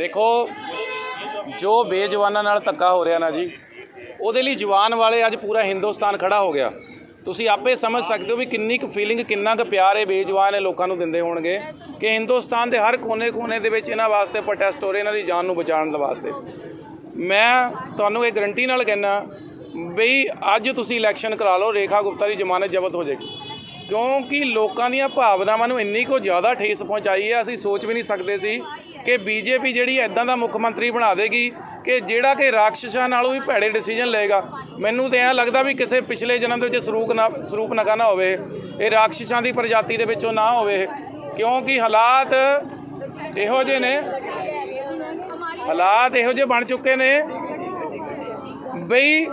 ਦੇਖੋ, ਜੋ ਬੇਜਵਾਨਾਂ ਨਾਲ ਧੱਕਾ ਹੋ ਰਿਹਾ ਨਾ ਜੀ, ਉਹਦੇ ਲਈ ਜਵਾਨ ਵਾਲੇ ਅੱਜ ਪੂਰਾ ਹਿੰਦੁਸਤਾਨ ਖੜਾ ਹੋ ਗਿਆ। ਤੁਸੀਂ ਆਪੇ ਸਮਝ ਸਕਦੇ ਹੋ ਵੀ ਕਿੰਨੀ ਕੁ ਫੀਲਿੰਗ ਕਿੰਨਾ ਕੁ ਪਿਆਰ ਇਹ ਬੇਜਵਾਨ ਇਹ ਲੋਕਾਂ ਨੂੰ ਦਿੰਦੇ ਹੋਣਗੇ ਕਿ ਹਿੰਦੁਸਤਾਨ ਦੇ ਹਰ ਕੋਨੇ-ਕੋਨੇ ਦੇ ਵਿੱਚ ਇਹਨਾਂ ਵਾਸਤੇ ਪ੍ਰੋਟੈਸਟ ਹੋ ਰਹੇ, ਇਹਨਾਂ ਦੀ ਜਾਨ ਨੂੰ ਬਚਾਉਣ ਦੇ ਵਾਸਤੇ। ਮੈਂ ਤੁਹਾਨੂੰ ਇਹ ਗਰੰਟੀ ਨਾਲ ਕਹਿਣਾ ਬਈ ਅੱਜ ਤੁਸੀਂ ਇਲੈਕਸ਼ਨ ਕਰਾ ਲਓ, ਰੇਖਾ ਗੁਪਤਾ ਦੀ ਜ਼ਮਾਨਤ ਜ਼ਬਤ ਹੋ ਜਾਏਗੀ। ਕਿਉਂਕਿ ਲੋਕਾਂ ਦੀਆਂ ਭਾਵਨਾਵਾਂ ਨੂੰ ਇੰਨੀ ਕੋ ਜ਼ਿਆਦਾ ਠੇਸ ਪਹੁੰਚਾਈ ਹੈ, ਅਸੀਂ ਸੋਚ ਵੀ ਨਹੀਂ ਸਕਦੇ ਸੀ ਕਿ ਬੀਜੇਪੀ ਜਿਹੜੀ ਐਦਾਂ ਦਾ ਮੁੱਖ ਮੰਤਰੀ ਬਣਾ ਦੇਗੀ ਕਿ ਜਿਹੜਾ ਕਿ ਰਾਖਸ਼ਾਂ ਨਾਲੋਂ ਵੀ ਭੈੜੇ ਡਿਸੀਜਨ ਲਏਗਾ। ਮੈਨੂੰ ਤਾਂ ਐਂ ਲੱਗਦਾ ਵੀ ਕਿਸੇ ਪਿਛਲੇ ਜਨਮ ਦੇ ਵਿੱਚ ਸਰੂਪ ਨਾ ਸਰੂਪ ਨਗਾ ਨਾ ਹੋਵੇ, ਇਹ ਰਾਖਸ਼ਾਂ ਦੀ ਪ੍ਰਜਾਤੀ ਦੇ ਵਿੱਚੋਂ ਨਾ ਹੋਵੇ, ਕਿਉਂਕਿ ਹਾਲਾਤ ਇਹੋ ਜਿਹੇ ਨੇ। ਹਾਲਾਤ ਇਹੋ ਜਿਹੇ ਬਣ ਚੁੱਕੇ ਨੇ ਬਈ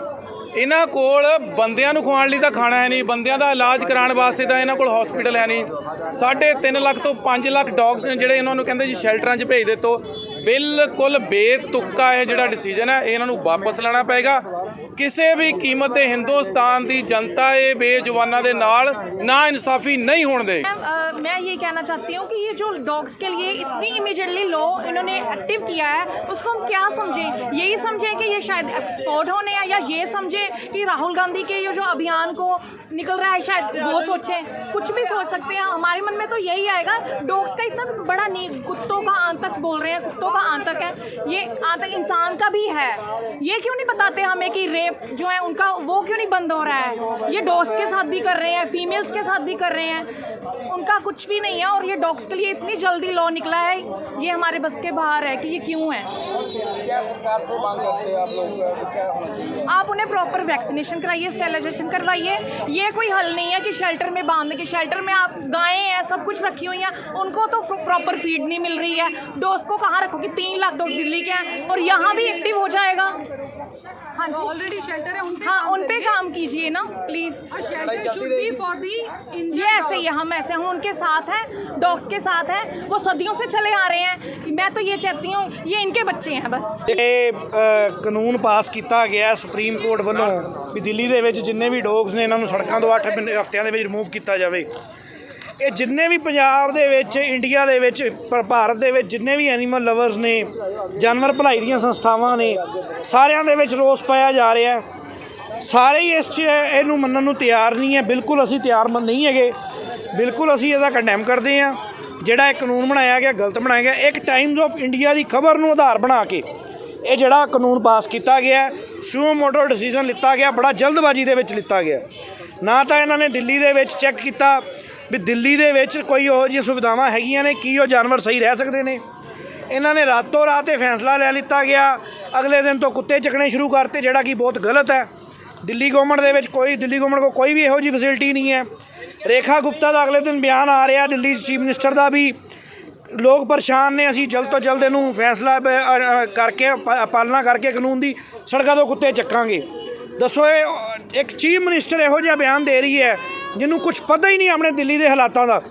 ਇਹਨਾਂ ਕੋਲ ਬੰਦਿਆਂ ਨੂੰ ਖਵਾਉਣ ਲਈ ਤਾਂ ਖਾਣਾ ਹੈ ਨਹੀਂ, ਬੰਦਿਆਂ ਦਾ ਇਲਾਜ ਕਰਾਉਣ ਵਾਸਤੇ ਤਾਂ ਇਹਨਾਂ ਕੋਲ ਹਸਪੀਟਲ ਹੈ ਨਹੀਂ। ਸਾਢੇ ਤਿੰਨ ਲੱਖ ਤੋਂ 5 ਲੱਖ ਡੌਗਸ ਨੇ ਜਿਹੜੇ ਇਹਨਾਂ ਨੂੰ ਕਹਿੰਦੇ ਜੀ ਸ਼ੈਲਟਰਾਂ 'ਚ ਭੇਜ ਦਿੱਤੋ। ਬਿਲਕੁਲ ਬੇਤੁੱਕਾ ਇਹ ਜਿਹੜਾ ਡਿਸੀਜਨ ਹੈ ਇਹਨਾਂ ਨੂੰ ਵਾਪਸ ਲੈਣਾ ਪਏਗਾ। ਕਿਸੇ ਵੀ ਕੀਮਤ ਤੇ ਹਿੰਦੁਸਤਾਨ ਦੀ ਜਨਤਾ ਇਹ ਬੇਜਵਾਨਾਂ ਦੇ ਨਾਲ ਨਾ ਇਨਸਾਫੀ ਨਹੀਂ ਹੋਣ ਦੇ मैम, अ, मैं ये कहना चाहती हूँ कि ये जो डॉग्स के लिए इतनी इमीडिएटली लॉ इन्होंने एक्टिव किया है उसको हम क्या समझें यही समझें कि ये शायद एक्सपोर्ट होने हैं या ये समझें कि राहुल गांधी के ये जो अभियान को निकल रहा है शायद वो सोचें कुछ भी सोच सकते हैं हमारे मन में तो यही आएगा डॉग्स का इतना बड़ा नहीं कुत्तों का आंतक बोल रहे हैं कुत्तों का आंतक है ये आंतक इंसान का भी है ये क्यों नहीं बताते हमें कि रेप जो है उनका वो क्यों नहीं बंद हो रहा है? ये डॉग्स के साथ भी कर रहे हैं फीमेल्स के साथ भी कर रहे हैं। उनका कुछ भी नहीं है और ये डॉग्स के लिए इतनी जल्दी लॉ निकला है ये हमारे बस के बाहर है कि ये क्यों है? क्या सरकार से मांग करते हैं आप लोग चाहिए? आप उन्हें प्रॉपर वैक्सीनेशन कराइए स्टेलाइजेशन करवाइए। ये कोई हल नहीं है कि शेल्टर में बाँध के शेल्टर में आप गायें हैं सब कुछ रखी हुई हैं उनको तो प्रॉपर फ़ीड नहीं मिल रही है। डोज को कहाँ रखोगे? तीन लाख डोज दिल्ली के हैं और यहाँ भी एक्टिव हो जाएगा। हाँ जी ऑलरेडी शेल्टर है उन पे हाँ उन पे काम कीजिए ना प्लीज़ और shelter should be for the ये ऐसे ही है हम ऐसे हम उनके साथ हैं डॉग्स के साथ हैं वो सदियों से चले आ रहे हैं मैं तो ये चाहती हूँ ये इनके बच्चे हैं बस ਇਹ ਅ, ਕਾਨੂੰਨ ਪਾਸ ਕੀਤਾ ਗਿਆ ਸੁਪਰੀਮ ਕੋਰਟ ਵੱਲੋਂ ਵੀ ਦਿੱਲੀ ਦੇ ਵਿੱਚ ਜਿੰਨੇ ਵੀ ਡੌਗਸ ਨੇ ਇਹਨਾਂ ਨੂੰ ਸੜਕਾਂ ਤੋਂ 8 ਹਫ਼ਤਿਆਂ ਦੇ ਵਿੱਚ ਰਿਮੂਵ ਕੀਤਾ ਜਾਵੇ ਇਹ ਜਿੰਨੇ ਵੀ ਪੰਜਾਬ ਦੇ ਵਿੱਚ, ਇੰਡੀਆ ਦੇ ਵਿੱਚ, ਭ- ਭਾਰਤ ਦੇ ਵਿੱਚ ਜਿੰਨੇ ਵੀ ਐਨੀਮਲ ਲਵਰਸ ਨੇ, ਜਾਨਵਰ ਭਲਾਈ ਦੀਆਂ ਸੰਸਥਾਵਾਂ ਨੇ, ਸਾਰਿਆਂ ਦੇ ਵਿੱਚ ਰੋਸ ਪਾਇਆ ਜਾ ਰਿਹਾ ਹੈ। ਸਾਰੇ ਹੀ ਇਸ 'ਚ ਇਹਨੂੰ ਮੰਨਣ ਨੂੰ ਤਿਆਰ ਨਹੀਂ ਹੈ। ਬਿਲਕੁਲ ਅਸੀਂ ਤਿਆਰ ਨਹੀਂ ਹੈਗੇ। ਬਿਲਕੁਲ ਅਸੀਂ ਇਹਦਾ ਕੰਡੈਮ ਕਰਦੇ ਹਾਂ। ਜਿਹੜਾ ਇਹ ਕਾਨੂੰਨ ਬਣਾਇਆ ਗਿਆ, ਗਲਤ ਬਣਾਇਆ ਗਿਆ, ਇੱਕ ਟਾਈਮਜ਼ ਆਫ ਇੰਡੀਆ ਦੀ ਖਬਰ ਨੂੰ ਆਧਾਰ ਬਣਾ ਕੇ ਇਹ ਜਿਹੜਾ ਕਾਨੂੰਨ ਪਾਸ ਕੀਤਾ ਗਿਆ ਸੂਮੋ ਮੋਟੋ ਡਿਸੀਜਨ ਲਿੱਤਾ ਗਿਆ, ਬੜਾ ਜਲਦਬਾਜ਼ੀ ਦੇ ਵਿੱਚ ਲਿੱਤਾ ਗਿਆ ਨਾ ਤਾਂ ਇਹਨਾਂ ਨੇ ਦਿੱਲੀ ਦੇ ਵਿੱਚ ਚੈੱਕ ਕੀਤਾ ਵੀ ਦਿੱਲੀ ਦੇ ਵਿੱਚ ਕੋਈ ਉਹੋ ਜਿਹੀਆਂ ਸੁਵਿਧਾਵਾਂ ਹੈਗੀਆਂ ਨੇ, ਕੀ ਉਹ ਜਾਨਵਰ ਸਹੀ ਰਹਿ ਸਕਦੇ ਨੇ? ਇਹਨਾਂ ਨੇ ਰਾਤੋਂ ਰਾਤ ਇਹ ਫੈਸਲਾ ਲੈ ਲਿੱਤਾ ਗਿਆ, ਅਗਲੇ ਦਿਨ ਤੋਂ ਕੁੱਤੇ ਚੱਕਣੇ ਸ਼ੁਰੂ ਕਰਤੇ, ਜਿਹੜਾ ਕਿ ਬਹੁਤ ਗਲਤ ਹੈ। ਦਿੱਲੀ ਗਵਰਨਮੈਂਟ ਦੇ ਵਿੱਚ ਕੋਈ, ਦਿੱਲੀ ਗਵਰਨਮੈਂਟ ਕੋਲ ਕੋਈ ਵੀ ਇਹੋ ਜਿਹੀ ਫੈਸਿਲਿਟੀ ਨਹੀਂ ਹੈ। ਰੇਖਾ ਗੁਪਤਾ ਦਾ ਅਗਲੇ ਦਿਨ ਬਿਆਨ ਆ ਰਿਹਾ, ਦਿੱਲੀ ਚੀਫ ਮਿਨਿਸਟਰ ਦਾ ਵੀ। ਲੋਕ ਪਰੇਸ਼ਾਨ ਨੇ, ਅਸੀਂ ਜਲਦ ਤੋਂ ਜਲਦ ਇਹਨੂੰ ਫੈਸਲਾ ਕਰਕੇ ਪਾਲਣਾ ਕਰਕੇ ਕਾਨੂੰਨ ਦੀ ਸੜਕਾਂ ਤੋਂ ਕੁੱਤੇ ਚੱਕਾਂਗੇ। ਦੱਸੋ ਇਹ, ਇੱਕ ਚੀਫ ਮਿਨਿਸਟਰ ਇਹੋ ਜਿਹਾ ਬਿਆਨ ਦੇ ਰਹੀ ਹੈ ਜਿਹਨੂੰ ਕੁਝ ਪਤਾ ਹੀ ਨਹੀਂ ਆਪਣੇ ਦਿੱਲੀ ਦੇ ਹਾਲਾਤਾਂ ਦਾ।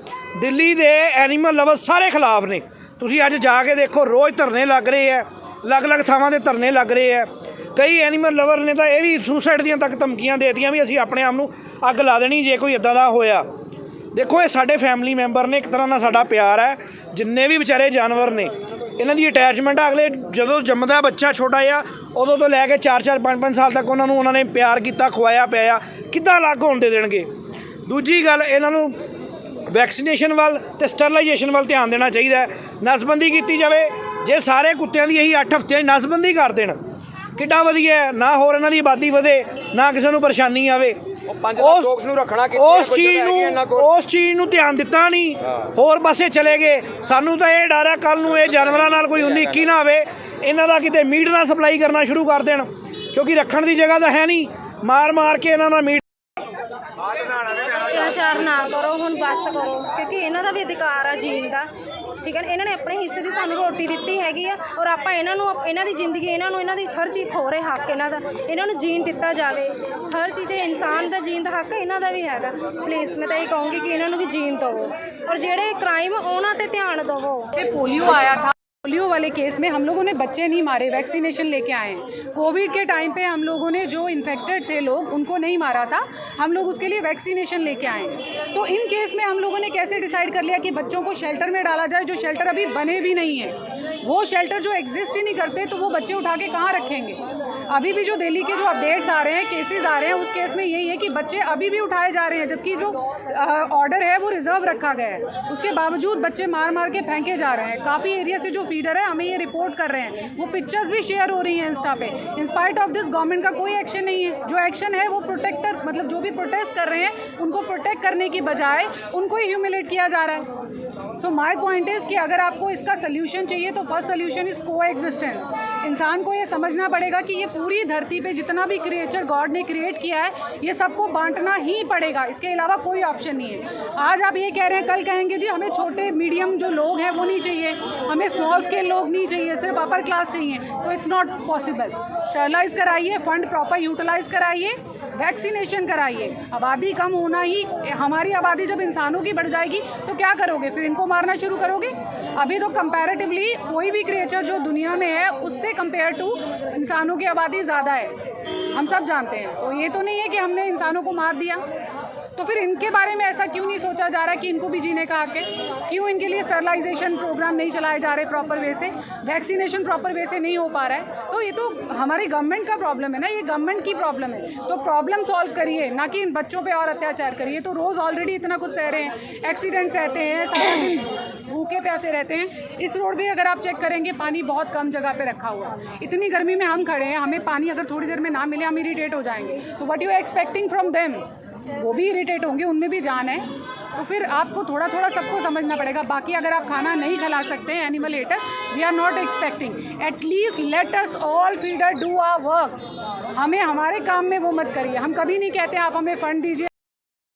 ਦਿੱਲੀ ਦੇ ਐਨੀਮਲ ਲਵਰ ਸਾਰੇ ਖਿਲਾਫ ਨੇ। ਤੁਸੀਂ ਅੱਜ ਜਾ ਕੇ ਦੇਖੋ, ਰੋਜ਼ ਧਰਨੇ ਲੱਗ ਰਹੇ ਹੈ ਅਲੱਗ-ਅਲੱਗ ਥਾਵਾਂ 'ਤੇ ਧਰਨੇ ਲੱਗ ਰਹੇ ਹੈ ਕਈ ਐਨੀਮਲ ਲਵਰ ਨੇ ਤਾਂ ਇਹ ਵੀ ਸੁਸਾਈਡ ਦੀਆਂ ਤੱਕ ਧਮਕੀਆਂ ਦੇਤੀਆਂ ਵੀ ਅਸੀਂ ਆਪਣੇ ਆਪ ਨੂੰ ਅੱਗ ਲਾ ਦੇਣੀ ਜੇ ਕੋਈ ਇਦਾਂ ਦਾ ਹੋਇਆ। ਦੇਖੋ, ਇਹ ਸਾਡੇ ਫੈਮਿਲੀ ਮੈਂਬਰ ਨੇ ਇੱਕ ਤਰ੍ਹਾਂ ਨਾਲ ਸਾਡਾ ਪਿਆਰ ਹੈ, ਜਿੰਨੇ ਵੀ ਵਿਚਾਰੇ ਜਾਨਵਰ ਨੇ। ਇਹਨਾਂ ਦੀ ਅਟੈਚਮੈਂਟ ਅਗਲੇ ਜਦੋਂ ਜੰਮਦਾ ਬੱਚਾ ਛੋਟਾ ਜਿਹਾ, ਉਦੋਂ ਤੋਂ ਲੈ ਕੇ 4-4 5-5 ਸਾਲ ਤੱਕ ਉਹਨਾਂ ਨੂੰ ਉਹਨਾਂ ਨੇ ਪਿਆਰ ਕੀਤਾ ਖਵਾਇਆ ਪਿਆਇਆ। ਕਿੱਦਾਂ ਅਲੱਗ ਹੋਣ ਦੇ ਦੇਣਗੇ? ਦੂਜੀ ਗੱਲ ਇਹਨਾਂ ਨੂੰ ਵੈਕਸੀਨੇਸ਼ਨ ਵੱਲ ਤੇ ਸਟਰਲਾਈਜੇਸ਼ਨ ਵੱਲ ਧਿਆਨ ਦੇਣਾ ਚਾਹੀਦਾ ਹੈ। ਨਸਬੰਦੀ ਕੀਤੀ ਜਾਵੇ ਜੇ ਸਾਰੇ ਕੁੱਤਿਆਂ ਦੀ ਇਹੀ 8 ਹਫ਼ਤਿਆਂ 'ਚ ਨਸਬੰਦੀ ਕਰ ਦੇਣ ਕਿੱਡਾ ਵਧੀਆ ਹੈ। ਨਾ ਹੋਰ ਇਹਨਾਂ ਦੀ ਆਬਾਦੀ ਵਧੇ ਨਾ ਕਿਸੇ ਨੂੰ ਪਰੇਸ਼ਾਨੀ ਆਵੇ। dogs ਨੂੰ ਰੱਖਣਾ ਕਿੱਥੇ ਉਸ ਚੀਜ਼ ਨੂੰ? ਉਸ ਚੀਜ਼ ਨੂੰ ਧਿਆਨ ਦਿੱਤਾ ਨਹੀਂ। ਹੋਰ ਪਾਸੇ ਚਲੇ ਗਏ। ਸਾਨੂੰ ਤਾਂ ਇਹ ਡਰ ਹੈ ਕੱਲ ਨੂੰ ਇਹ ਜਾਨਵਰਾਂ ਨਾਲ ਕੋਈ 19 21 ਨਾ ਆਵੇ ਇਹਨਾਂ ਦਾ ਕਿਤੇ ਮੀਟ ਨਾ ਸਪਲਾਈ ਕਰਨਾ ਸ਼ੁਰੂ ਕਰ ਦੇਣ ਕਿਉਂਕਿ ਰੱਖਣ ਦੀ ਜਗ੍ਹਾ ਤਾਂ ਹੈ ਨਹੀਂ। ਮਾਰ ਮਾਰ ਕੇ ਇਹਨਾਂ ਦਾ ਮੀਟ ਅਤਿਆਚਾਰ ਨਾ ਕਰੋ, ਹੁਣ ਬਸ ਕਰੋ, ਕਿਉਂਕਿ ਇਹਨਾਂ ਦਾ ਵੀ ਅਧਿਕਾਰ ਆ ਜੀਣ ਦਾ। ਠੀਕ ਹੈ ਨਾ? ਇਹਨਾਂ ਨੇ ਆਪਣੇ ਹਿੱਸੇ ਦੀ ਸਾਨੂੰ ਰੋਟੀ ਦਿੱਤੀ ਹੈਗੀ ਆ, ਔਰ ਆਪਾਂ ਇਹਨਾਂ ਨੂੰ ਇਹਨਾਂ ਦੀ ਜ਼ਿੰਦਗੀ, ਇਹਨਾਂ ਨੂੰ ਇਹਨਾਂ ਦੀ ਹਰ ਚੀਜ਼ ਹੋਰੇ ਹੱਕ ਇਹਨਾਂ ਦਾ। ਇਹਨਾਂ ਨੂੰ ਜੀਣ ਦਿੱਤਾ ਜਾਵੇ। ਹਰ ਚੀਜ਼ ਇਨਸਾਨ ਦਾ ਜੀਣ ਦਾ ਹੱਕ ਇਹਨਾਂ ਦਾ ਵੀ ਹੈਗਾ। ਪਲੀਜ਼ ਮੈਂ ਤਾਂ ਇਹ ਕਹੂੰਗੀ ਕਿ ਇਹਨਾਂ ਨੂੰ ਵੀ ਜੀਣ ਦਿਓ। ਔਰ ਜਿਹੜੇ ਕ੍ਰਾਈਮ ਉਹਨਾਂ ਤੇ ਧਿਆਨ ਦਿਵੋ ਜੇ ਪੋਲੀਓ ਆਇਆ पोलियो वाले केस में हम लोगों ने बच्चे नहीं मारे वैक्सीनेशन लेके आए हैं कोविड के टाइम पे हम लोगों ने जो इन्फेक्टेड थे लोग उनको नहीं मारा था हम लोग उसके लिए वैक्सीनेशन लेके आए हैं तो इन केस में हम लोगों ने कैसे डिसाइड कर लिया कि बच्चों को शेल्टर में डाला जाए, जो शेल्टर अभी बने भी नहीं है, वो शेल्टर जो एग्जिस्ट ही नहीं करते तो वो बच्चे उठा के कहाँ रखेंगे? अभी भी जो दिल्ली के जो अपडेट्स आ रहे हैं केसेस आ रहे हैं, उस केस में यही है कि बच्चे अभी भी उठाए जा रहे हैं, जबकि जो ऑर्डर है, वो रिज़र्व रखा गया है। उसके बावजूद बच्चे मार मार के फेंके जा रहे हैं। काफ़ी एरिया से जो फीडर है, हमें ये रिपोर्ट कर रहे हैं। वो पिक्चर्स भी शेयर हो रही हैं इंस्टा पे। इंस्पाइट ऑफ़ दिस गवर्नमेंट का कोई एक्शन नहीं है। जो एक्शन है, वो प्रोटेक्टर मतलब जो भी प्रोटेस्ट कर रहे हैं, उनको प्रोटेक्ट करने की बजाय उनको ही ह्यूमिलेट किया जा रहा है। सो माई पॉइंट इज़ कि अगर आपको इसका सोल्यूशन चाहिए तो first solution is coexistence इंसान को ये समझना पड़ेगा कि ये पूरी धरती पे जितना भी क्रिएचर गॉड ने क्रिएट किया है, ये सबको बांटना ही पड़ेगा। इसके अलावा कोई ऑप्शन नहीं है। आज आप ये कह रहे हैं, कल कहेंगे, जी, हमें छोटे मीडियम जो लोग हैं, वो नहीं चाहिए। हमें स्मॉल स्केल लोग नहीं चाहिए, सिर्फ़ अपर क्लास चाहिए। तो इट्स नॉट पॉसिबल स्टरलाइज कराइए फंड प्रॉपर यूटिलाइज कराइए। वैक्सीनेशन कराइए। आबादी कम होना ही, हमारी आबादी जब इंसानों की बढ़ जाएगी तो क्या करोगे? फिर इनको मारना शुरू करोगे? अभी तो कंपैरेटिवली कोई भी क्रिएचर जो दुनिया में है, उससे कंपेयर टू इंसानों की आबादी ज़्यादा है। हम सब जानते हैं। तो ये तो नहीं है कि हमने इंसानों को मार दिया। तो फिर इनके बारे में ऐसा क्यों नहीं सोचा जा रहा कि इनको भी जीने का हक है? क्यों इनके लिए स्टरलाइजेशन प्रोग्राम नहीं चलाए जा रहे प्रॉपर वे से? वैक्सीनेशन प्रॉपर वे से नहीं हो पा रहा है। तो ये तो हमारी गवर्नमेंट का प्रॉब्लम है ना? ये गवर्नमेंट की प्रॉब्लम है। तो प्रॉब्लम सॉल्व करिए, ना कि इन बच्चों पर और अत्याचार करिए। तो रोज़ ऑलरेडी इतना कुछ सह रहे हैं। एक्सीडेंट्स सहते हैं दिन भूखे प्यासे रहते हैं। इस रोड पे अगर आप चेक करेंगे, पानी बहुत कम जगह पे रखा हुआ है। इतनी गर्मी में हम खड़े हैं, हमें पानी अगर थोड़ी देर में ना मिले, हम इरीटेट हो जाएँगे। तो what you expecting from them वो भी इरिटेट होंगे उनमें भी जान है तो फिर आपको थोड़ा थोड़ा सबको समझना पड़ेगा बाकी अगर आप खाना नहीं खिला सकते हैं animal eater we are not expecting at least let us all feeder do our work हमें हमारे काम में वो मत करिए हम कभी नहीं कहते आप हमें फंड दीजिए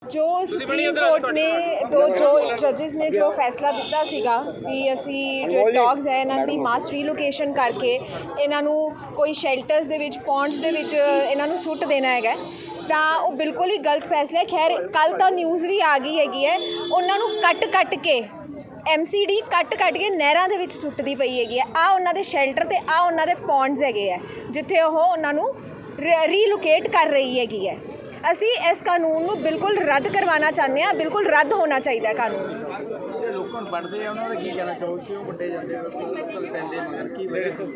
ਜੋ ਸੁਪਰੀਮ ਕੋਰਟ ਨੇ ਦੋ ਜੋ ਜੱਜਸ ਨੇ ਜੋ ਫੈਸਲਾ ਦਿੱਤਾ ਸੀਗਾ ਵੀ ਅਸੀਂ ਜੋ ਡੌਗਸ ਹੈ ਇਹਨਾਂ ਦੀ ਮਾਸ ਰੀਲੋਕੇਸ਼ਨ ਕਰਕੇ ਇਹਨਾਂ ਨੂੰ ਕੋਈ ਸ਼ੈਲਟਰਸ ਦੇ ਵਿੱਚ ਪੌਂਡਸ ਦੇ ਵਿੱਚ ਇਹਨਾਂ ਨੂੰ ਸੁੱਟ ਦੇਣਾ ਹੈਗਾ ਤਾਂ ਉਹ ਬਿਲਕੁਲ ਹੀ ਗਲਤ ਫੈਸਲਾ ਹੈ। ਖੈਰ ਕੱਲ ਤਾਂ ਨਿਊਜ਼ ਵੀ ਆ ਗਈ ਹੈਗੀ ਹੈ। ਉਹਨਾਂ ਨੂੰ ਕੱਟ ਕੱਟ ਕੇ ਐਮਸੀਡੀ ਕੱਟ ਕੱਟ ਕੇ ਨਹਿਰਾਂ ਦੇ ਵਿੱਚ ਸੁੱਟਦੀ ਪਈ ਹੈਗੀ ਹੈ। ਆ ਉਹਨਾਂ ਦੇ ਸ਼ੈਲਟਰ ਤੇ ਆ ਉਹਨਾਂ ਦੇ ਪੌਂਡਸ ਹੈਗੇ ਆ ਜਿੱਥੇ ਉਹ ਉਹਨਾਂ ਨੂੰ ਰੀਲੋਕੇਟ ਕਰ ਰਹੀ ਹੈਗੀ ਹੈ। ਅਸੀਂ ਇਸ ਕਾਨੂੰਨ ਨੂੰ ਬਿਲਕੁਲ ਰੱਦ ਕਰਵਾਉਣਾ ਚਾਹੁੰਦੇ ਹਾਂ। ਬਿਲਕੁਲ ਰੱਦ ਹੋਣਾ ਚਾਹੀਦਾ ਹੈ ਕਾਨੂੰਨ। ਲੋਕਾਂ ਨੂੰ ਵੱਢਦੇ ਆ, ਉਹਨਾਂ ਦਾ ਕੀ ਕਹਿਣਾ ਚਾਹੋਗੇ? ਕਿਉਂ ਵੱਡੇ ਜਾਂਦੇ ਆ? ਪੈਂਦੇ ਮਗਰ। ਕੀ ਵਜ੍ਹਾ?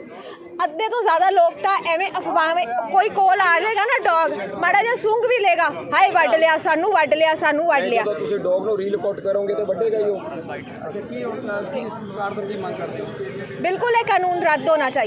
ਅੱਧੇ ਤੋਂ ਜ਼ਿਆਦਾ ਲੋਕ ਤਾਂ ਐਵੇਂ ਅਫਵਾਹਾਂ ਕੋਈ ਕੋਲ ਆ ਜਾਏਗਾ ਨਾ ਡੌਗ ਮਾੜਾ ਜਿਹਾ ਸੁੰਘ ਵੀ ਲੇਗਾ ਹਾਏ ਵੱਢ ਲਿਆ ਸਾਨੂੰ ਵੱਢ ਲਿਆ ਸਾਨੂੰ ਵੱਢ ਲਿਆ ਤੁਸੀਂ ਡੌਗ ਨੂੰ ਰੀਲੋਕੇਟ ਕਰੋਗੇ ਤੇ ਵੱਡੇਗਾ ਹੀ ਉਹ ਅੱਛਾ ਕੀ ਕੀ ਸਰਕਾਰ ਤੋਂ ਕੀ ਮੰਗ ਕਰਦੇ ਹੋ ਬਿਲਕੁਲ ਇਹ ਕਾਨੂੰਨ ਰੱਦ ਹੋਣਾ ਚਾਹੀਦਾ